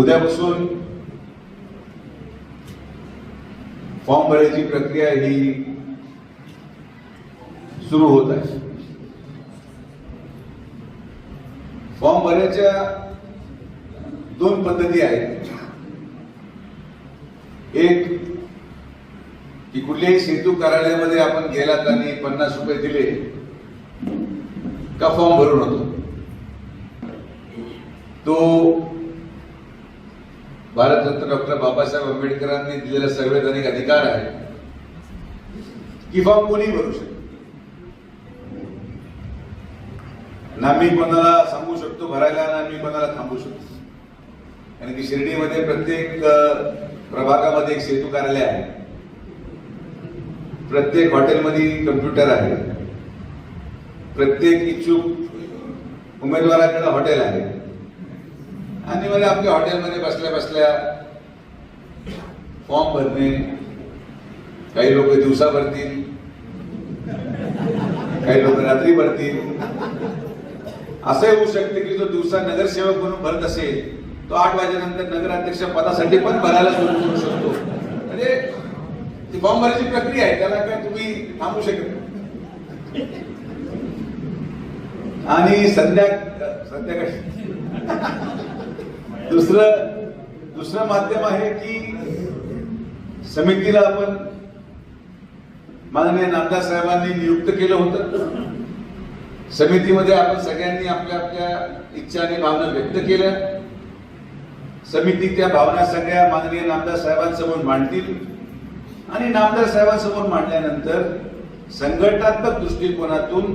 उद्यापासून फॉर्म भरायची प्रक्रिया ही सुरू होत आहे. फॉर्म भरायच्या दोन पद्धती आहेत. एक की कुठल्याही सेतू कार्यालयामध्ये आपण गेलात आणि पन्नास रुपये दिले का फॉर्म भरून होतो तो भारतरत्न डॉक्टर बाबासाहेब आंबेडकरांनी दिलेला संवैधानिक अधिकार आहे की फॉर्म कोणी भरू शकतो? ना मी कोणाला सांगू शकतो भरायला ना मी कोणाला थांबू शकतो. कारण की शिर्डीमध्ये प्रत्येक प्रभागामध्ये एक सेतू कार्यालय आहे. प्रत्येक हॉटेलमध्ये कम्प्युटर आहे. प्रत्येक इच्छुक उमेदवाराकडे हॉटेल आहे. आणि मला आपल्या हॉटेलमध्ये बसल्या बसल्या फॉर्म भरणे काही लोक दिवसा भरतील काही लोक रात्री भरतील. असं होऊ शकते की जो दिवसा नगरसेवक म्हणून भरत असेल तो आठ वाजेनंतर नगराध्यक्ष पदासाठी पण भरायला सुरू करू शकतो. म्हणजे ती फॉर्म भरायची प्रक्रिया आहे त्याला काय तुम्ही थांबू शकत आणि संध्या संध्याकाळी दुसरं दुसरं माध्यम आहे की समितीला आपण माननीय नामदार साहेबांनी नियुक्त केलं होतं. समितीमध्ये आपण सगळ्यांनी आपल्या आपल्या इच्छा आणि भावना व्यक्त केल्या. समिती त्या भावना सगळ्या माननीय नामदार साहेबांसमोर मांडतील. आणि नामदार साहेबांसमोर मांडल्यानंतर संघटनात्मक दृष्टिकोनातून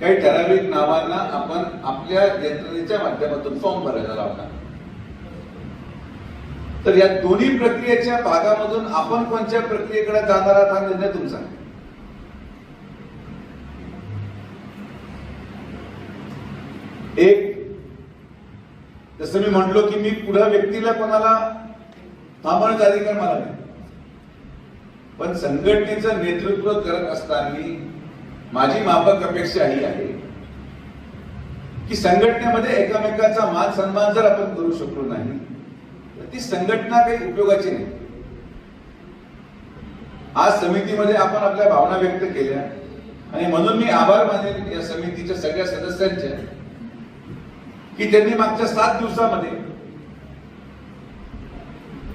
काही ठराविक नावांना आपण आपल्या यंत्रणेच्या माध्यमातून फॉर्म भरायला लावणार. तर या दोन्ही प्रक्रियेच्या भागामधून आपण कोणत्या प्रक्रियेकडे जाणार आहात हा निर्णय तुमचा. एक जसं मी म्हटलो की मी पुढे व्यक्तीला कोणाला थांबवण्याचा अधिकार मला नाही. पण संघटनेचं नेतृत्व करत असताना माझी माफक अपेक्षा ही आहे की संघटनेमध्ये एकमेकाचा मान सन्मान जर आपण करू शकलो नाही ती संघटना काही उपयोगाची नाही. आज समितीमध्ये आपण आपल्या भावना व्यक्त केल्या आणि म्हणून मी आभार मानेल या समितीच्या सगळ्या सदस्यांच्या की त्यांनी मागच्या सात दिवसामध्ये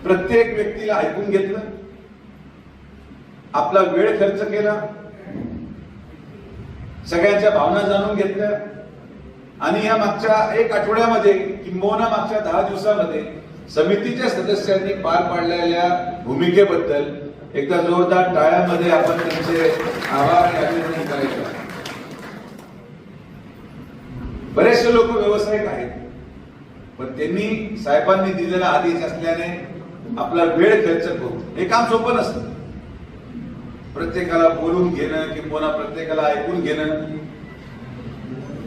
प्रत्येक व्यक्तीला ऐकून घेतलं आपला वेळ खर्च केला सगळ्यांच्या भावना जाणून घेतल्या आणि या मागच्या एक आठवड्यामध्ये किंबहुना मागच्या दहा दिवसामध्ये समितीच्या सदस्यांनी पार पाडलेल्या भूमिकेबद्दल एकदा जोरदार टाळ्यामध्ये आपण त्यांचे आभार आणि अभिनंदन करायचं. बरेचसे लोक व्यावसायिक आहेत पण त्यांनी साहेबांनी दिलेला आदेश असल्याने आपला वेळ खर्च करून हे काम सोपं नसतं. प्रत्येकाला बोलून घेणं किंवा प्रत्येकाला ऐकून घेणं.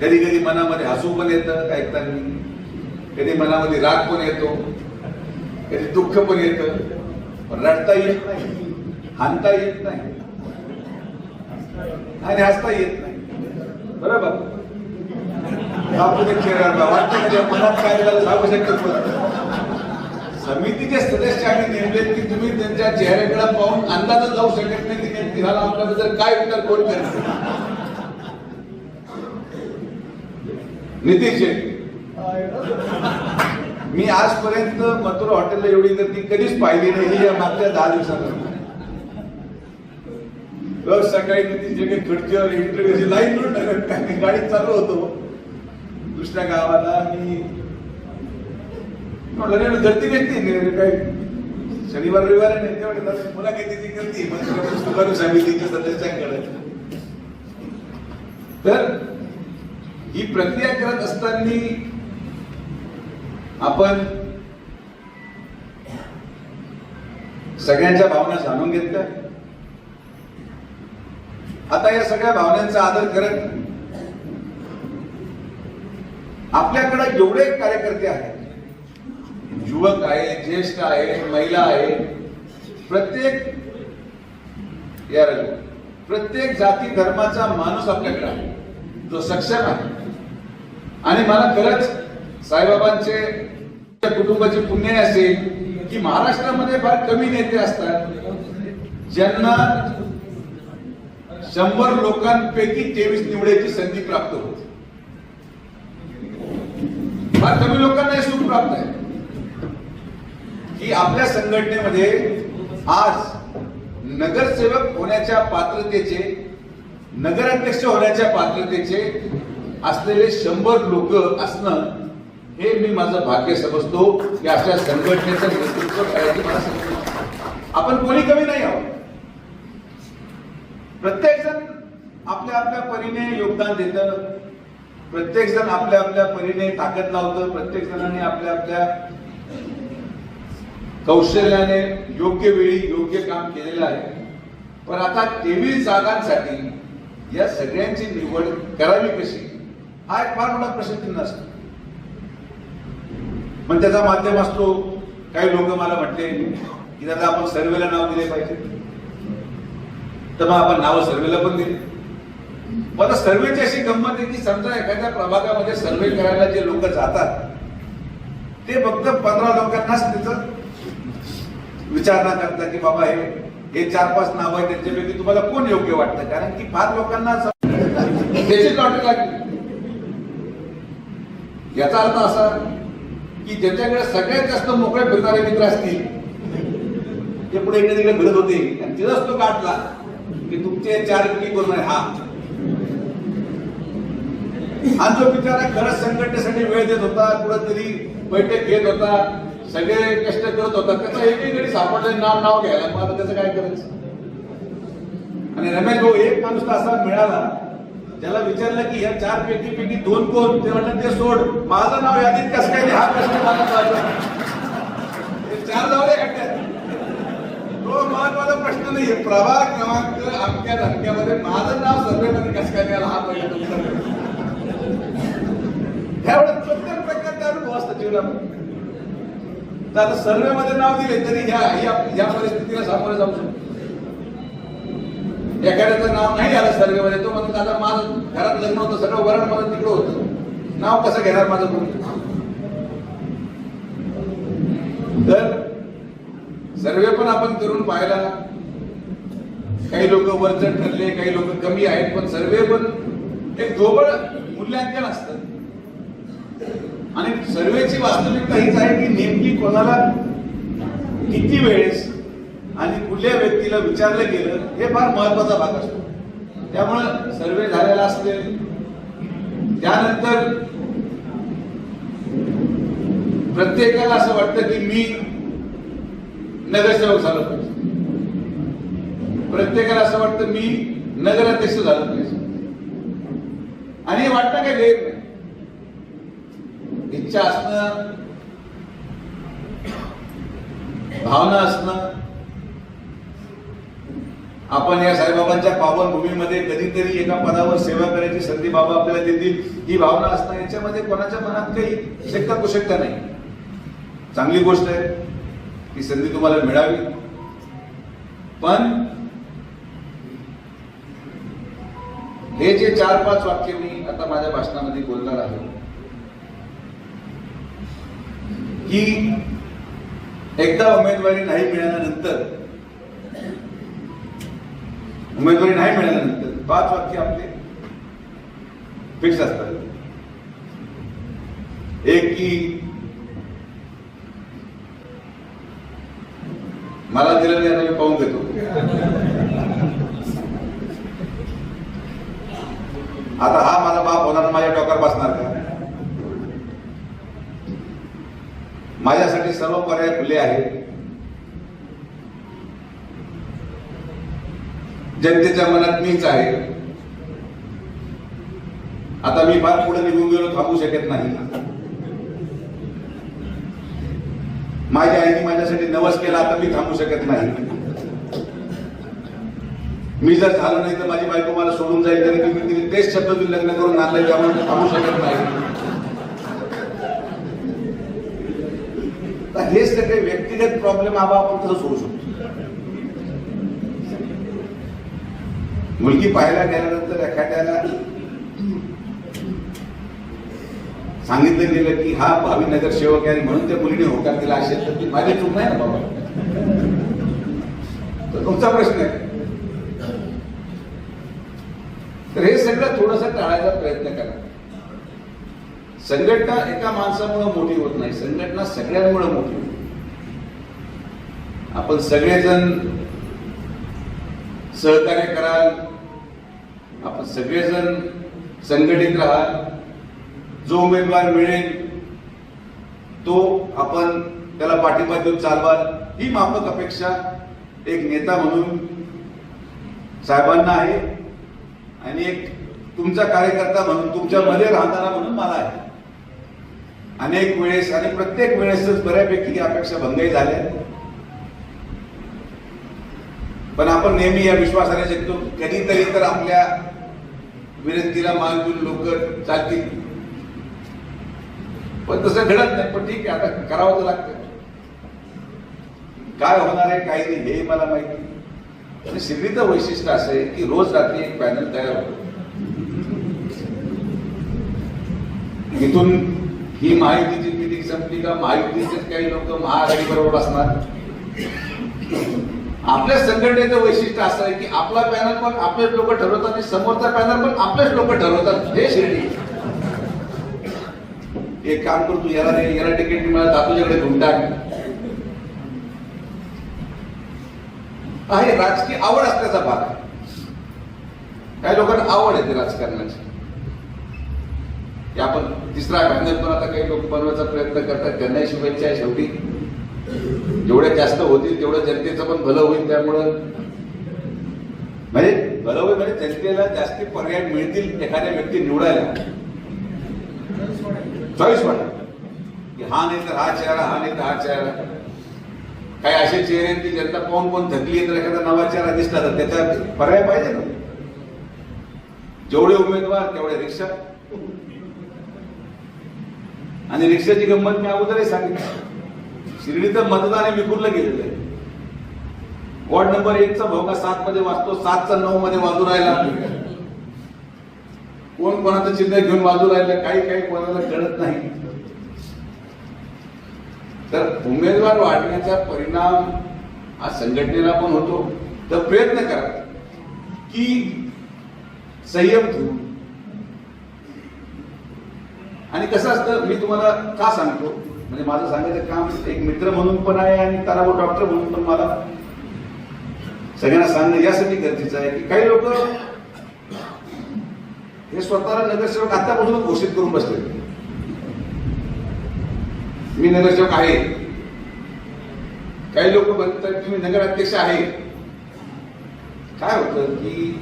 कधी कधी मनामध्ये हसू पण येतं ऐकताना कधी मनामध्ये राग पण येतो. कधी दुःख पण येतं पण रडता येत नाही हानता येत नाही. आणि हसता येत नाही. बरोबर? आपण वाटतं म्हणजे मनात काय झालं? सांगू शकत समितीचे सदस्य आम्ही नेमले की तुम्ही त्यांच्या चेहऱ्याकडे पाहून अंदाजच जाऊ शकत नाही की नेमकी झाला आपल्याबद्दल काय विचार कोण करते नितीश मी आजपर्यंत मथुरा हॉटेलला एवढी गर्दी कधीच पाहिली नाही ही या मागच्या दहा दिवसात रोज सकाळी तिथे काही खुर्चीवर इंटरव्ह्यूची लाईन म्हणून गाडी चालू होतो. दुसऱ्या गावाला मी म्हटलं नाही गर्दी घेत नाही काही शनिवार रविवार नाही तेवढे तिथे गर्दी मग करू समितीच्या सदस्यांकडे तर ही प्रक्रिया करत असताना आपण सगळ्यांच्या भावना जाणून घेतल्या आता या सगळ्या भावनांचा आदर करत आपल्याकडे जेवढे कार्यकर्ते आहेत. युवक आहे ज्येष्ठ आहे महिला आहे. प्रत्येक या प्रत्येक जाती धर्माचा माणूस आपल्याकडे आहे. जो सक्षम आहे. आणि मला खरंच साईबाबांचे कुटुंबाची पुण्य असेल की महाराष्ट्रामध्ये फार कमी नेते असतात. ज्यांना शंभर लोकांपैकी तेवीस निवडायची संधी प्राप्त होते. फार कमी लोकांना हे सुख प्राप्त आहे. की आपल्या संघटनेमध्ये आज नगरसेवक होण्याच्या पात्रतेचे नगराध्यक्ष होण्याच्या पात्रतेचे असलेले शंभर लोक असणं हे मी माझं भाग्य समजतो की अशा संघटनेचं नेतृत्व करायचं मला आपण कोणी कमी नाही आहोत. प्रत्येक जण आपल्या आपल्या परीने योगदान देतं. प्रत्येक जण आपल्या आपल्या परीने ताकद लावतं. प्रत्येक जणांनी आपल्या आपल्या कौशल्याने योग्य वेळी योग्य काम केलेलं आहे. पण आता तेवीस जागांसाठी या सगळ्यांची निवड करावी कशी? हा एक फार मोठा प्रश्नचिन्ह असतो. पण त्याचा माध्यम असतो. काही लोक मला म्हटले की दादा आपण सर्वेला नाव दिले पाहिजे. तर मग आपण नावं सर्वेला पण दिले. मला सर्वेची अशी गंमत आहे की समजा एखाद्या प्रभागामध्ये सर्वे करायला जे लोक जातात ते फक्त पंधरा लोकांनाच त्याचं विचारणा करतात की बाबा हे हे चार पाच नाव आहे त्यांच्यापैकी तुम्हाला कोण योग्य वाटतं? कारण की फार लोकांना त्याची लॉटरी लागली. याचा अर्थ असा की ज्याच्याकडे सगळ्यात जास्त मोकळे फिरणारे मित्र असतील ते पुढे इकडे तिकडे फिरत होते. आणि तिथंच तो काढला की तुमचे चार पैकी कोण आहे? हा. जो बिचारा खरंच संघटनेसाठी वेळ देत होता कुठंतरी बैठक घेत होता सगळे कष्ट करत होता त्याचा एकीकडे सापडले नाव नाव घ्यायला. मग आता त्याचं काय करायचं? आणि रमेश भाऊ एक माणूस तर असा मिळाला ज्याला विचारलं की या चार पैकी पैकी दोन कोण? ते म्हणतात ते सोड. माझं नाव यादीत कसं काय हा प्रश्न मला चार जाऊ दे तो महत्त्वाचा प्रश्न नाहीये. प्रभाग क्रमांक अमक्या धमक्यामध्ये माझं नाव सर्वेमध्ये कसं काय द्यायला हा पहिला तुमचा प्रश्न. प्रत्येक प्रकारचा अनुभव असतो जीवनामध्ये तर आता सर्वे मध्ये नाव दिले तरी ह्या या परिस्थितीला सामोरे जाऊ शकतो. एखाद्याचं नाव नाही आलं सर्वेमध्ये तो म्हणतो दादा माझं घरात लग्न होतं सगळं वरण माझं तिकडं होतं. नाव कसं घेणार माझं कोणी? तर सर्वे पण आपण करून पाहिला. काही लोक वरचढ ठरले काही लोक कमी आहेत पण सर्वे पण एक ढोबळ मूल्यांकन असतं. आणि सर्वेची वास्तविकता हीच आहे की नेमकी कोणाला किती वेळेस कुठल्या व्यक्तीला विचारलं गेलं हे फार महत्त्वाचा भाग असतो. त्यामुळं सर्वे झालेला असते त्यानंतर प्रत्येकाला असं वाटतं की मी नगरसेवक झालो पाहिजे. प्रत्येकाला असं वाटतं मी नगराध्यक्ष झालं पाहिजे. आणि हे वाटतं काय गैर नाही. इच्छा असणं भावना असणं आपण या साईबाबांच्या पावन भूमीमध्ये कधीतरी एका पदावर सेवा करायची संधी बाबा आपल्याला देतील. ही भावना असणं याच्यामध्ये कोणाच्या मनात काही शक्य कुशक्य नाही. चांगली गोष्ट आहे. ही संधी तुम्हाला मिळावी. पण हे जे चार पाच वाक्य मी आता माझ्या भाषणामध्ये बोलणार आहे की एकदा उमेदवारी नाही मिळाल्यानंतर उमेदवारी नाही मिळाल्यानंतर पाच वाक्य आपले फिक्स असतात. एक की मला दिलं नाही आता मी पाहून घेतो. आता हा माझा बाप होणार माझ्या डोक्यावर बसणार का? माझ्यासाठी सर्व पर्याय खुले आहेत. जनतेच्या मनात मीच आहे. आता मी फार पुढे निघून गेलो थांबू शकत नाही. माझ्या आईने माझ्यासाठी नवस केला आता मी थांबू शकत नाही. मी जर झालो नाही तर माझी बायको मला सोडून जाईल तरी मी तिने तेच शब्दातून लग्न करून आणलंय त्यामुळे थांबू शकत नाही. तर हे सगळे व्यक्तिगत प्रॉब्लेम आबा आपण कसं सोडू शकतो. मुलगी पाहायला गेल्यानंतर एखाद्याला सांगितलं गेलं की हा भावी नगरसेवक आहे आणि म्हणून त्या मुलीने होकार दिला असेल तर ती माझी चूक नाही ना बाबा. तर तुमचा प्रश्न आहे. तर हे सगळं थोडस टाळायचा प्रयत्न करा. संघटना एका माणसामुळे मोठी होत नाही संघटना सगळ्यांमुळे मोठी होते आपण सगळेजण सहकार्य कराल आपण सगळेजण संघटित राहा. जो उमेदवार मिळेल तो आपण त्याला पाठिंबा देऊन चालवाल. ही माफक अपेक्षा एक नेता म्हणून साहेबांना आहे. आणि एक तुमचा कार्यकर्ता म्हणून तुमच्या मध्ये राहणारा म्हणून मला आहे. अनेक वेळेस आणि प्रत्येक वेळेसच बऱ्यापैकी या अपेक्षा भंगही झाल्या. पण आपण नेहमी या विश्वासाने जगतो. कधीतरी तर आपल्या विनंतीला मान देऊन लोक चालतील. पण तसं घडत नाही. पण ठीक आहे आता करावं तर लागतं. काय होणार आहे काही नाही हे मला माहिती आणि शिर्डीचं वैशिष्ट्य असं आहे की रोज रात्री एक पॅनल तयार होतो. इथून ही महायुतीची मिटिंग संपली का? महायुतीचे काही लोक महाआघाडी बरोबर असणार आपल्या संघटनेचं वैशिष्ट्य असं आहे की आपला पॅनल पण आपलेच लोक ठरवतात आणि समोरचा पॅनल पण आपलेच लोक ठरवतात. हे शिर्डी एक काम करू तू याला याला तिकीट मिळालं दातूच्याकडे घेऊन टाक. राजकीय आवड असल्याचा भाग आहे. काही लोकांना आवड आहे ते राजकारणाची. की आपण तिसरा पॅनल पण आता काही लोक बनवायचा प्रयत्न करतात त्यांनाही शुभेच्छा आहे शेवटी. जेवढ्या जास्त होतील तेवढं जनतेचं पण भलं होईल त्यामुळं. म्हणजे भलं होईल म्हणजे जनतेला जास्त पर्याय मिळतील एखाद्या व्यक्ती निवडायला. चॉईस म्हणा की हा नाही तर हा चेहरा हा नाही तर हा चेहरा. काही असे चेहरे आहेत की जनता पाहून कोण थकली तर एखादा नवा चेहरा दिसला तर त्याचा पर्याय पाहिजे ना. जेवढे उमेदवार तेवढे रिक्षा. आणि रिक्षाची गंमत मी अगोदरही सांगितली. शिर्डीचं मतदान हे विखुरलं गेलेलं आहे. वॉर्ड नंबर एकचा भोगा सात मध्ये वाजतो सातचा नऊ मध्ये वाजू राहिला. कोण कोणाचं चिन्ह घेऊन वाजू राहिलं काही काही कोणाला कळत नाही. तर उमेदवार वाढण्याचा परिणाम हा संघटनेला पण होतो. तर प्रयत्न करा की संयम ठेवून आणि कसं असतं मी तुम्हाला का सांगतो? म्हणजे माझं सांगायचं काम एक मित्र म्हणून पण आहे आणि तराव डॉक्टर म्हणून पण मला सगळ्यांना सांगणं यासाठी गरजेचं आहे की काही लोक हे स्वतःला नगरसेवक आतापासूनच घोषित करून बसले. मी नगरसेवक आहे. काही लोक म्हणतात की मी नगराध्यक्ष आहे. काय होतं की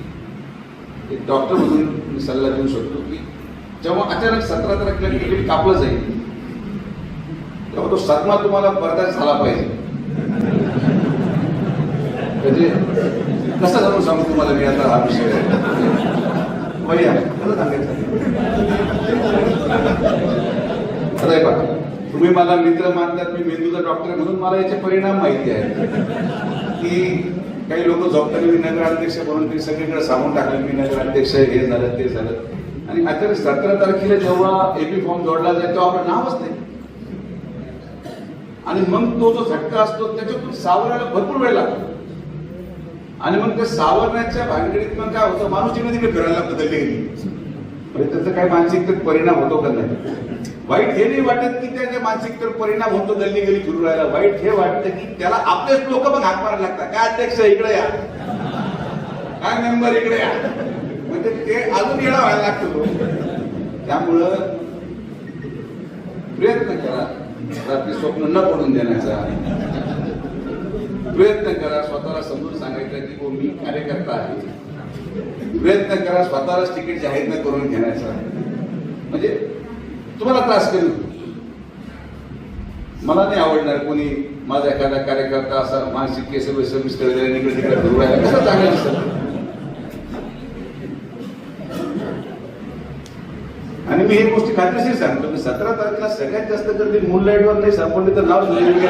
एक डॉक्टर म्हणून मी सल्ला देऊ शकतो की जेव्हा अचानक सतरा तारखेला तिकीट कापलं जाईल तेव्हा तो सदमा तुम्हाला बर्दाश्त झाला पाहिजे. म्हणजे कसं जाऊन सांगू तुम्हाला मी आता हा विषय? भैया खरं सांगायचं? खरं आहे बघा तुम्ही मला मित्र मानतात मी मेंदूचा डॉक्टर म्हणून मला याचे परिणाम माहिती आहेत. की काही लोक झोपताना मी नगराध्यक्ष म्हणून ते सगळीकडे सांगून टाकले मी नगराध्यक्ष हे झालं ते झालं. आणि अचानक सतरा तारखेला जेव्हा एपी फॉर्म जोडला जाईल तेव्हा आपलं नावच नाही. आणि मग तो जो झटका असतो त्याच्यातून सावरायला भरपूर वेळ लागतो. आणि मग त्या सावरण्याच्या भानगडीत मग काय होतं माणूस जिकडे तिकडे फिरायला बदलली गेली म्हणजे त्याचा काही मानसिकतेत परिणाम होतो का नाही? वाईट हे नाही वाटत की त्याच्या मानसिकतेवर परिणाम होतो गल्ली गली फिरू राहिला. वाईट हे वाटतं की त्याला आपलेच लोक मग हात मारायला लागतात. काय अध्यक्ष इकडे या. काय मेंबर इकडे या. म्हणजे ते अजून येणं व्हायला लागतो. त्यामुळं प्रयत्न करा रात्री स्वप्न न पडून देण्याचा प्रयत्न करा स्वतःला समजून सांगायचं की हो मी कार्यकर्ता आहे. प्रयत्न करा स्वतःलाच तिकीट जाहीर न करून घेण्याचा. म्हणजे तुम्हाला त्रास करू. मला नाही आवडणार कोणी माझा एखादा कार्यकर्ता असा मानसिक केस विस्तर इकडे तिकडे करू राहिला. कसं चांगलं दिसत? मी ही गोष्टी खात्रीशीर सांगतो की सतरा तारखेला सगळ्यात जास्त गर्दी मून लाईटवर नाही सापडली तर वेगवेगळे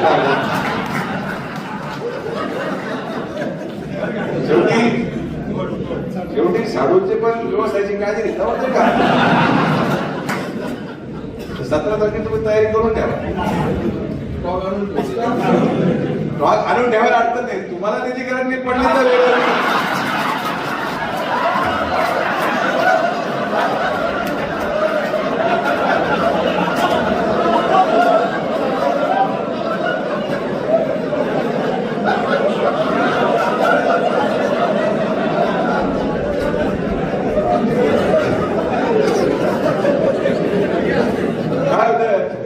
शेवटी शेवटी साडूचे पण व्यवसायाची काळजी घेता का? सतरा तारखेला तुम्ही तयारी करून ठेवा. आणून ठेवायला अडचण नाही. तुम्हाला त्याची गरज नाही पडली तर वेगळं. काय होतं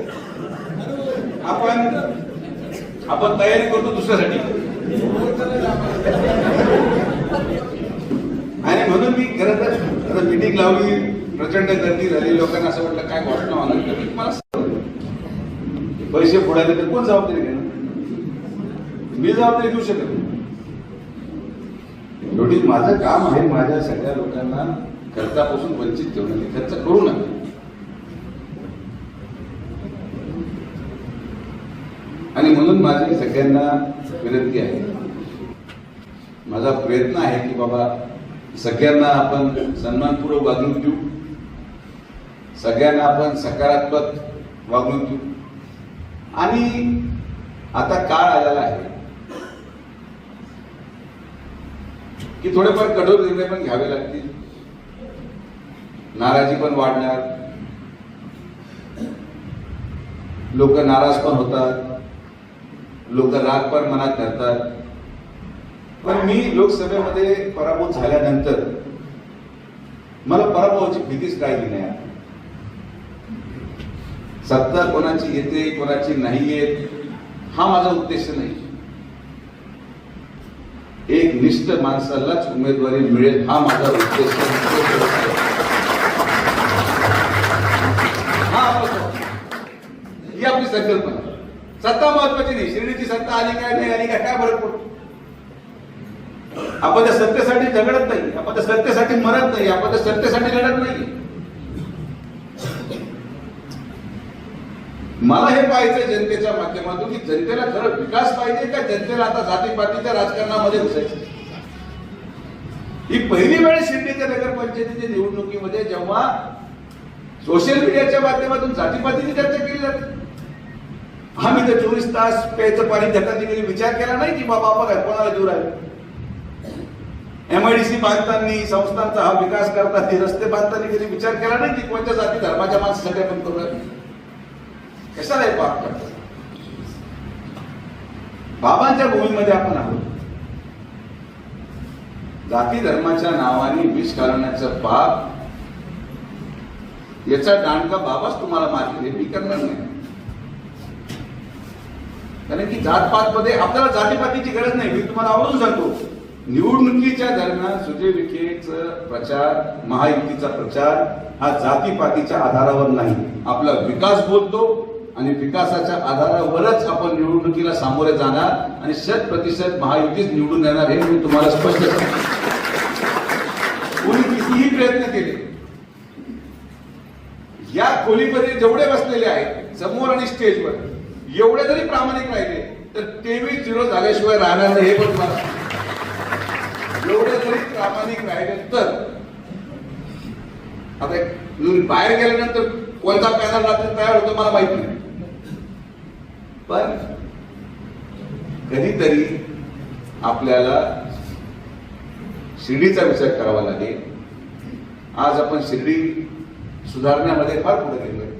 आपण आपण तयारी करतो दुसऱ्यासाठी. आणि म्हणून मी खरं तर आता मिटिंग लावली प्रचंड गर्दी झाली. लोकांना असं वाटलं काय घोषणा होणार तर मी पैसे फोडायला तर कोण जबाबदारी घेणार? मी जबाबदारी घेऊ शकत एवढी माझं काम आहे माझ्या सगळ्या लोकांना खर्चापासून वंचित ठेवणं खर्च करू नका. आणि म्हणून माझी सगळ्यांना विनंती आहे. माझा प्रयत्न आहे की बाबा सगळ्यांना आपण सन्मानपूर्वक वागणूक देऊ. सगळ्यांना आपण सकारात्मक वागणूक देऊ. आणि आता काळ आलेला आहे की थोडेफार कठोर निर्णय पण घ्यावे लागतील. नाराजी पण वाढणार. लोक नाराज पण होतात. लोक राग पण मनात धरतात. पण मी लोकसभेमध्ये पराभूत झाल्यानंतर मला पराभवाची भीतीच राहिली नाही. सत्ता कोणाची येते कोणाची नाही येत हा माझा उद्देश नाही. एक निष्ठ माणसालाच उमेदवारी मिळेल हा माझा उद्देश हा. ही आपली संकल्पना. सत्ता महत्वाची नाही. शिर्डीची सत्ता आली काय नाही आली काय काय फरक पडतो? आपण त्या सत्तेसाठी झगडत नाही. आपण त्या सत्तेसाठी मरत नाही. आपण त्या सत्तेसाठी लढत नाही. मला हे पाहायचं जनतेच्या माध्यमातून की जनतेला खरं विकास पाहिजे का जनतेला आता जातीपातीच्या राजकारणामध्ये घुसायचं? ही पहिली वेळ शिर्डीच्या नगरपंचायतीच्या निवडणुकीमध्ये जेव्हा सोशल मीडियाच्या माध्यमातून जातीपातीची चर्चा केली जाते. आम्ही तर चोवीस तास प्यायचं पाणी देताना कधी विचार केला नाही की बाबा बघा कोणाला जीव आहे एमआयडीसी बांधताना संस्थांचा हा विकास करताना रस्ते बांधताना कधी विचार केला नाही की कोणत्या जाती धर्माच्या माणसासाठी आपण करू कशाला हे पाप करतात? बाबांच्या भूमीमध्ये आपण आहोत. जाती धर्माच्या नावाने विष घालण्याचं पाप याचा दांडका बाबाच तुम्हाला मारले मी करणार नाही. कारण की जातपातमध्ये आपल्याला जातीपातीची गरज नाही. मी तुम्हाला आवडून सांगतो. निवडणुकीच्या दरम्यान सुजय विखेचा प्रचार महायुतीचा प्रचार हा जातीपातीच्या आधारावर नाही. आपला विकास बोलतो आणि विकासाच्या आधारावरच आपण निवडणुकीला सामोरे जाणार आणि शत प्रतिशत महायुतीच निवडून येणार हे मी तुम्हाला स्पष्ट सांगतो. कोणी कितीही प्रयत्न केले या खोलीमध्ये जेवढे बसलेले आहेत समोर आणि स्टेजवर एवढे जरी प्रामाणिक राहिले तर तेवीस झिरो झाल्याशिवाय राहणार नाही हे पण मला एवढे जरी प्रामाणिक राहिले तर. आता बाहेर गेल्यानंतर कोणता पॅनल रात्री तयार होतो मला माहिती नाही. पण कधीतरी आपल्याला शिर्डीचा विचार करावा लागेल. आज आपण शिर्डी सुधारण्यामध्ये फार पुढे गेलो